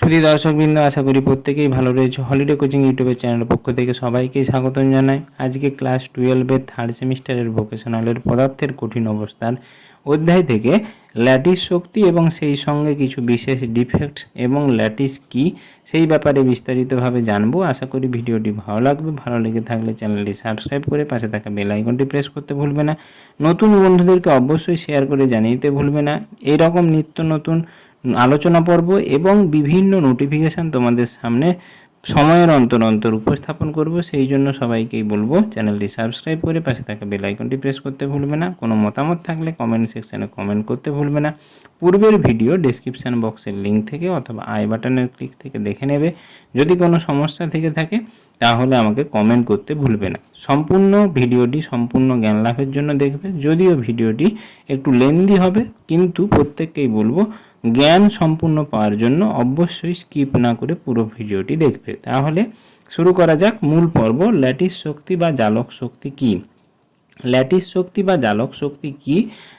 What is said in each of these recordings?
শুধু দর্শকবৃন্দ আশা করি প্রত্যেকেই ভালো রয়েছে। হলিডে কোচিং ইউটিউবের চ্যানেলের পক্ষ থেকে সবাইকেই স্বাগতম জানাই। আজকে ক্লাস টুয়েলভের থার্ড সেমিস্টারের ভোকেশনালের পদার্থের কঠিন অবস্থান অধ্যায় থেকে ল্যাটিস শক্তি এবং সেই সঙ্গে কিছু বিশেষ ডিফেক্টস এবং ল্যাটিস কি, সেই ব্যাপারে বিস্তারিতভাবে জানব। আশা করি ভিডিওটি ভালো লাগবে। ভালো লেগে থাকলে চ্যানেলটি সাবস্ক্রাইব করে পাশে থাকা বেল আইকনটি প্রেস করতে ভুলবে না। নতুন বন্ধুদেরকে অবশ্যই শেয়ার করে জানিয়ে দিতে ভুলবে না। এইরকম নিত্য নতুন আলোচনা পর্ব এবং বিভিন্ন নোটিফিকেশান তোমাদের সামনে সময়ের অন্তর অন্তর উপস্থাপন করব। সেই জন্য সবাইকেই বলব চ্যানেলটি সাবস্ক্রাইব করে পাশে থাকা বেল প্রেস করতে ভুলবে না। কোনো মতামত থাকলে কমেন্ট সেকশানে কমেন্ট করতে ভুলবে না। পূর্বের ভিডিও ডেসক্রিপশান বক্সের লিঙ্ক থেকে অথবা আই বাটনের ক্লিক থেকে দেখে নেবে। যদি কোনো সমস্যা থেকে থাকে, তাহলে আমাকে কমেন্ট করতে ভুলবে না। সম্পূর্ণ ভিডিওটি সম্পূর্ণ জ্ঞান লাভের জন্য দেখবে। যদিও ভিডিওটি একটু লেন্দি হবে, কিন্তু প্রত্যেককেই বলব জ্ঞান সম্পূর্ণ পাওয়ার জন্য অবশ্যই স্কিপ না করে পুরো ভিডিওটি দেখবে। তাহলে শুরু করা যাক মূল পর্ব, ল্যাটিস শক্তি বা জালক শক্তি কী? ল্যাটিস শক্তি বা জালক শক্তি কি?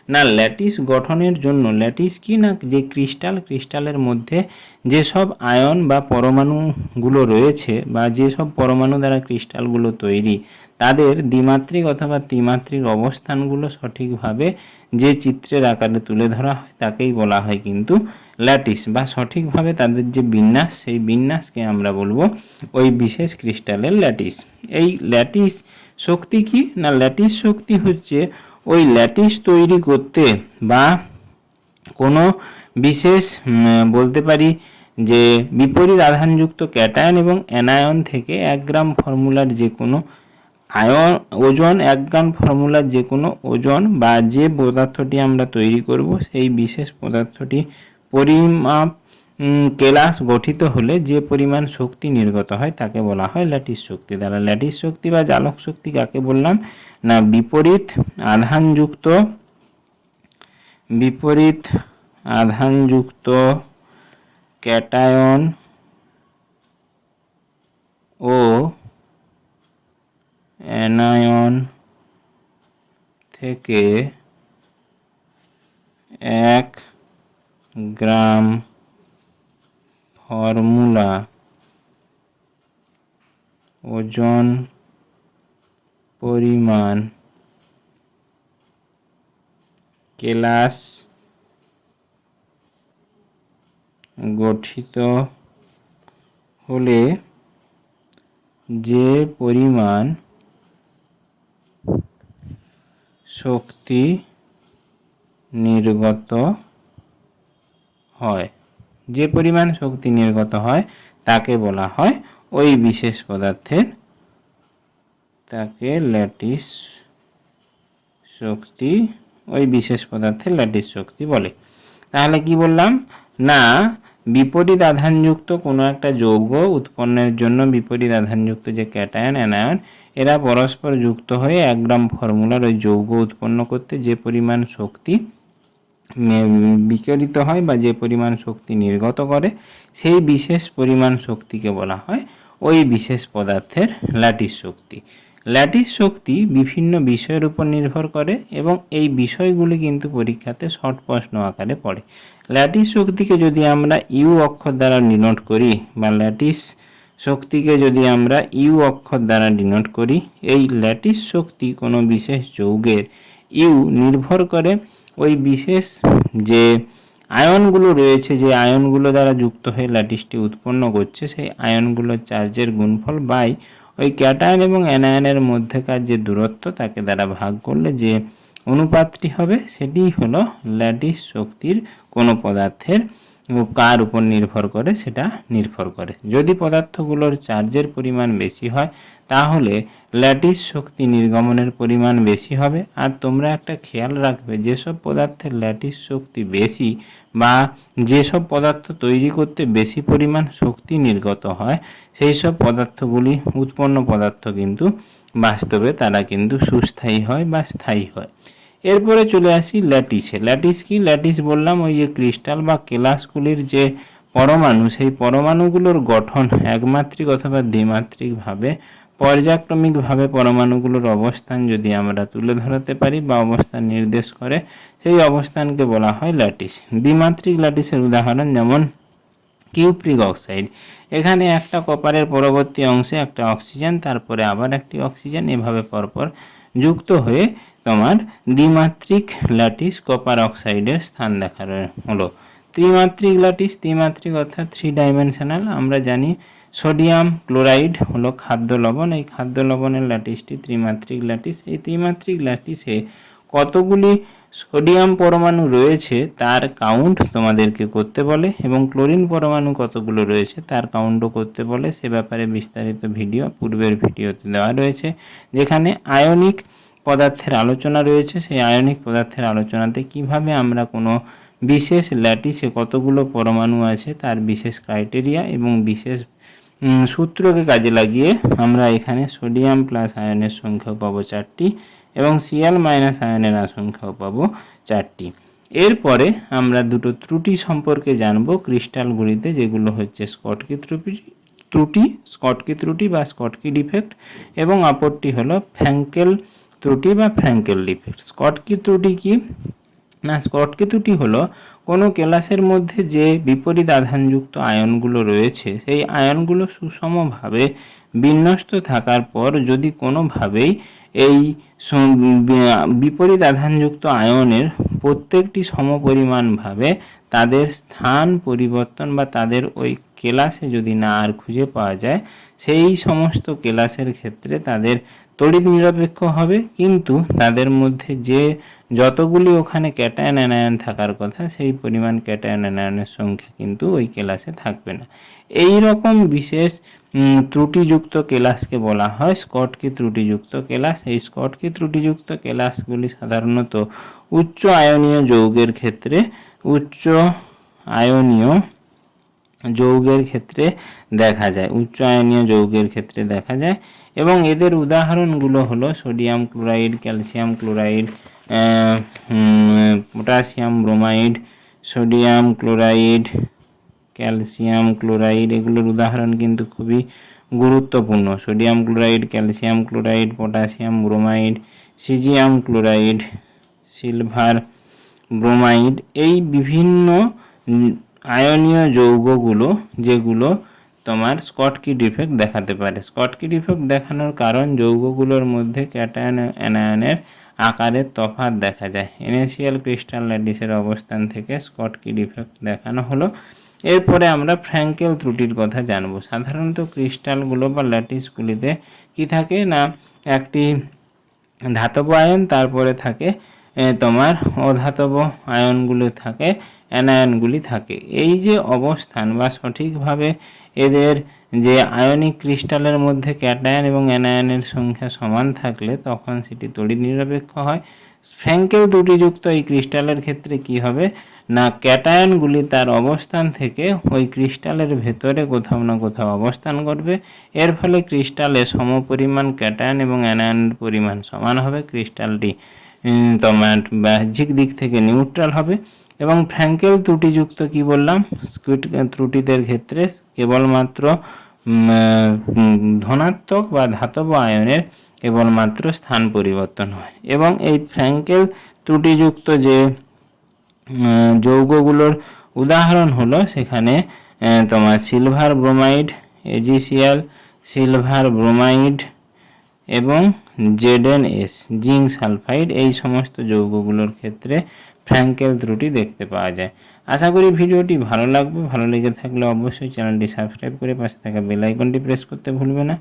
না, ল্যাটিস গঠনের জন্য ল্যাটিস কি না যে ক্রিস্টাল? ক্রিস্টালের মধ্যে যেসব আয়ন বা পরমাণুগুলো রয়েছে বা যেসব পরমাণু দ্বারা ক্রিস্টালগুলো তৈরি, তাদের দ্বিমাত্রিক অথবা ত্রিমাত্রিক অবস্থানগুলো সঠিকভাবে যে চিত্রের আকারে তুলে ধরা হয় তাকেই বলা হয় কিন্তু ল্যাটিস বা সঠিকভাবে তাদের যে বিন্যাস, সেই বিন্যাসকে আমরা বলব ওই বিশেষ ক্রিস্টালের ল্যাটিস। এই ল্যাটিস শক্তি কি? না ল্যাটিস শক্তি হচ্ছে ওই ল্যাটিস তৈরি করতে বা কোনো বিশেষ বলতে পারি যে বিপরীত আধানযুক্ত ক্যাটায়ন এবং অ্যানায়ন থেকে এক গ্রাম ফর্মুলার যে কোনো আয়ন, ওজন, এক গ্রাম ফর্মুলার যে কোনো ওজন বা যে পদার্থটি আমরা তৈরি করব, সেই বিশেষ পদার্থটি পরিমাপ কেলাস গঠিত হলে যে পরিমাণ শক্তি নির্গত হয় তাকে বলা হয় ল্যাটিস শক্তি। দ্বারা ল্যাটিস শক্তি বা জালক শক্তি কাকে বললাম? না, বিপরীত আধানযুক্ত বিপরীত আধানযুক্ত ক্যাটায়ন ও অ্যানায়ন থেকে এক গ্রাম ফর্মুলা ওজন পরিমাণ কেলাস গঠিত হলে যে পরিমাণ শক্তি নির্গত হয়। যে পরিমাণ শক্তি নির্গত হয়, তাকে বলা হয় ওই বিশেষ পদার্থের, তাকে ল্যাটিস শক্তি, ওই বিশেষ পদার্থের ল্যাটিস শক্তি বলে। তাহলে কি বললাম? না, বিপরীত আধানযুক্ত কোনো একটা যৌগ উৎপন্নের জন্য বিপরীত আধানযুক্ত যে ক্যাটায়ন, অ্যানায়ন, এরা পরস্পর যুক্ত হয়ে এক গ্রাম ফর্মুলার ওই যৌগ উৎপন্ন করতে যে পরিমাণ শক্তি বিকরিত হয় বা যে পরিমাণ শক্তি নির্গত করে, সেই বিশেষ পরিমাণ শক্তিকে বলা হয় ওই বিশেষ পদার্থের ল্যাটিস শক্তি। ল্যাটিস শক্তি বিভিন্ন বিষয়ের উপর নির্ভর করে এবং এই বিষয়গুলি কিন্তু পরীক্ষাতে শর্ট প্রশ্ন আকারে পড়ে। ল্যাটিস শক্তিকে যদি আমরা ইউ অক্ষর দ্বারা ডিনোট করি বা ল্যাটিস শক্তিকে যদি আমরা ইউ অক্ষর দ্বারা ডিনোট করি, এই ল্যাটিস শক্তি কোনো বিশেষ যৌগের ইউ নির্ভর করে ওই বিশেষ যে আয়নগুলো রয়েছে, যে আয়নগুলো দ্বারা যুক্ত হয়ে ল্যাটিসটি উৎপন্ন করছে, সেই আয়নগুলোর চার্জের গুণফল বাই ওই ক্যাটায়ন এবং অ্যানায়নের মধ্যেকার যে দূরত্ব, তাকে দ্বারা ভাগ করলে যে অনুপাতটি হবে, সেটিই হলো ল্যাটিস শক্তির কোনো পদার্থের কার উপর নির্ভর করে সেটা নির্ভর করে। যদি পদার্থগুলোর চার্জের পরিমাণ বেশি হয়, তাহলে ল্যাটিস শক্তি নির্গমনের পরিমাণ বেশি হবে। আর তোমরা একটা খেয়াল রাখবে, যেসব পদার্থের ল্যাটিস শক্তি বেশি বা যেসব পদার্থ তৈরি করতে বেশি পরিমাণ শক্তি নির্গত হয় সেই সব পদার্থগুলি উৎপন্ন পদার্থ কিন্তু বাস্তবে তারা কিন্তু সুস্থায়ী হয় বা স্থায়ী হয়। এরপরে চলে আসি ল্যাটিসে। ল্যাটিস কি? ল্যাটিস বললাম ওই যে ক্রিস্টাল বা কেলাসগুলির যে পরমাণু, সেই পরমাণুগুলোর গঠন একমাত্রিক অথবা দ্বিমাত্রিকভাবে পর্যায়ক্রমিকভাবে পরমাণুগুলোর অবস্থান যদি আমরা তুলে ধরাতে পারি বা অবস্থান নির্দেশ করে, সেই অবস্থানকে বলা হয় ল্যাটিস। দ্বিমাত্রিক ল্যাটিসের উদাহরণ যেমন কিউপ্রিক অক্সাইড। এখানে একটা কপারের পরবর্তী অংশে একটা অক্সিজেন, তারপরে আবার একটি অক্সিজেন, এভাবে পরপর যুক্ত হয়ে তোমার দ্বিমাত্রিক ল্যাটিস কপার অক্সাইডের স্থান দেখা হলো। ত্রিমাত্রিক ল্যাটিস, ত্রিমাত্রিক অর্থাৎ থ্রি ডাইমেনশনাল আমরা জানি সোডিয়াম ক্লোরাইড হলো খাদ্য লবণ। এই খাদ্য লবণের ল্যাটিসটি ত্রিমাত্রিক ল্যাটিস। এই ত্রিমাত্রিক ল্যাটিসে কতগুলি সোডিয়াম পরমাণু রয়েছে, তার কাউন্ট তোমাদেরকে করতে বলে এবং ক্লোরিন পরমাণু কতগুলো রয়েছে, তার কাউন্টও করতে বলে। সে ব্যাপারে বিস্তারিত ভিডিও পূর্বের ভিডিওতে দেওয়া রয়েছে, যেখানে আয়নিক পদার্থের আলোচনা রয়েছে। সেই আয়নিক পদার্থের আলোচনাতে কীভাবে আমরা কোনো বিশেষ ল্যাটিসে কতগুলো পরমাণু আছে, তার বিশেষ ক্রাইটেরিয়া এবং বিশেষ সূত্রকে কাজে লাগিয়ে আমরা এখানে সোডিয়াম প্লাস আয়নের সংখ্যা পাবো চারটি। এবং সিএল মাইনাস আয়নের সংখ্যাও পাবো চারটি। এরপরে আমরা দুটো ত্রুটি সম্পর্কে জানব ক্রিস্টালগুলিতে যেগুলো হচ্ছে স্কটকি ত্রুটি ত্রুটি, স্কটকি ত্রুটি বা স্কটকি ডিফেক্ট, এবং অপরটি হলো ফ্র্যাঙ্কেল ত্রুটি বা ফ্র্যাঙ্কেল ডিফেক্ট। স্কটকি ত্রুটি কি? না, স্কটকি ত্রুটি হলো কোনো কেলাসের মধ্যে যে বিপরীত আধানযুক্ত আয়নগুলো রয়েছে, সেই আয়নগুলো সুষমভাবে বিন্যস্ত থাকার পর যদি কোনোভাবেই এই বিপরীত আধানযুক্ত আয়নের প্রত্যেকটি সমপরিমাণভাবে তাদের স্থান পরিবর্তন বা তাদের ওই কেলাসে যদি না আর খুঁজে পাওয়া যায়, সেই সমস্ত কেলাসের ক্ষেত্রে তাদের তড়িৎ নিরপেক্ষ হবে। কিন্তু তাদের মধ্যে যে যতগুলি ওখানে ক্যাটায়ন অ্যানায়ন থাকার কথা, সেই পরিমাণ ক্যাটায়ন অ্যানায়নের সংখ্যা কিন্তু ওই কেলাসে থাকবে না। এই রকম বিশেষ ত্রুটিযুক্ত কেলাসকে বলা হয়। স্কটকি ত্রুটিযুক্ত কেলাস। এই স্কটকি ত্রুটিযুক্ত কেলাসগুলি সাধারণত উচ্চ আয়নীয় যৌগের ক্ষেত্রে, উচ্চ আয়নীয় যৌগের ক্ষেত্রে দেখা যায়, উচ্চ আয়নীয় যৌগের ক্ষেত্রে দেখা যায়। এবং এদের উদাহরণগুলো হলো sodium chloride, calcium chloride potassium bromide, sodium chloride calcium chloride, এগুলোর উদাহরণ কিন্তু খুবই গুরুত্বপূর্ণ। Sodium chloride, calcium chloride, potassium bromide, caesium chloride, silver bromide এই বিভিন্ন আয়নীয় যৌগগুলো যেগুলো তোমার স্কটকি ডিফেক্ট দেখাতে পারে। স্কটকি ডিফেক্ট দেখানোর কারণ যৌগগুলোর মধ্যে ক্যাটায়ন অ্যানায়নের আকারের তফাৎ দেখা যায়। এনএসিএল ক্রিস্টাল ল্যাটিসের অবস্থান থেকে স্কটকি ডিফেক্ট দেখানো হলো। এরপরে আমরা ফ্র্যাঙ্কেল ত্রুটির কথা জানব। সাধারণত ক্রিস্টালগুলো বা ল্যাটিসগুলিতে কি থাকে না? একটি ধাতব আয়ন, তারপরে থাকে তোমার অধাতব আয়নগুলো থাকে, অ্যানায়নগুলি থাকে। এই যে অবস্থান বা সঠিকভাবে এদের যে আয়নিক ক্রিস্টালের মধ্যে ক্যাটায়ন এবং অ্যানায়নের সংখ্যা সমান থাকলে তখন সেটি তড়িৎ নিরপেক্ষ হয়। ফ্র্যাঙ্কেল ত্রুটিযুক্ত এই ক্রিস্টালের ক্ষেত্রে কি হবে? না ক্যাটায়নগুলি তার অবস্থান থেকে ওই ক্রিস্টালের ভেতরে কোথাও না কোথাও অবস্থান করবে। এর ফলে ক্রিস্টালে সমপরিমাণ ক্যাটায়ন এবং অ্যানায়নের পরিমাণ সমান হবে। ক্রিস্টালটি তোমার বাহ্যিক দিক থেকে নিউট্রাল হবে। এবং ফ্র্যাঙ্কেল ত্রুটিযুক্ত কি বললাম? স্কুইট ত্রুটিদের ক্ষেত্রে কেবলমাত্র ধনাত্মক বা ধাতব আয়নের কেবলমাত্র স্থান পরিবর্তন হয়। এবং এই ফ্র্যাঙ্কেল ত্রুটিযুক্ত যে যৌগগুলোর উদাহরণ হলো সেখানে তোমার সিলভার ব্রোমাইড এজিসিয়াল সিলভার ব্রোমাইড এবং জেডএনএস জিঙ্ক সালফাইড এই সমস্ত যৌগগুলোর ক্ষেত্রে ফ্র্যাঙ্কেল ত্রুটি দেখতে পাওয়া যায়। আশা করি ভিডিওটি ভালো লাগবে। ভালো লেগে থাকলে অবশ্যই চ্যানেলটি সাবস্ক্রাইব করে পাশে থাকা বেল আইকনটি প্রেস করতে ভুলবে না।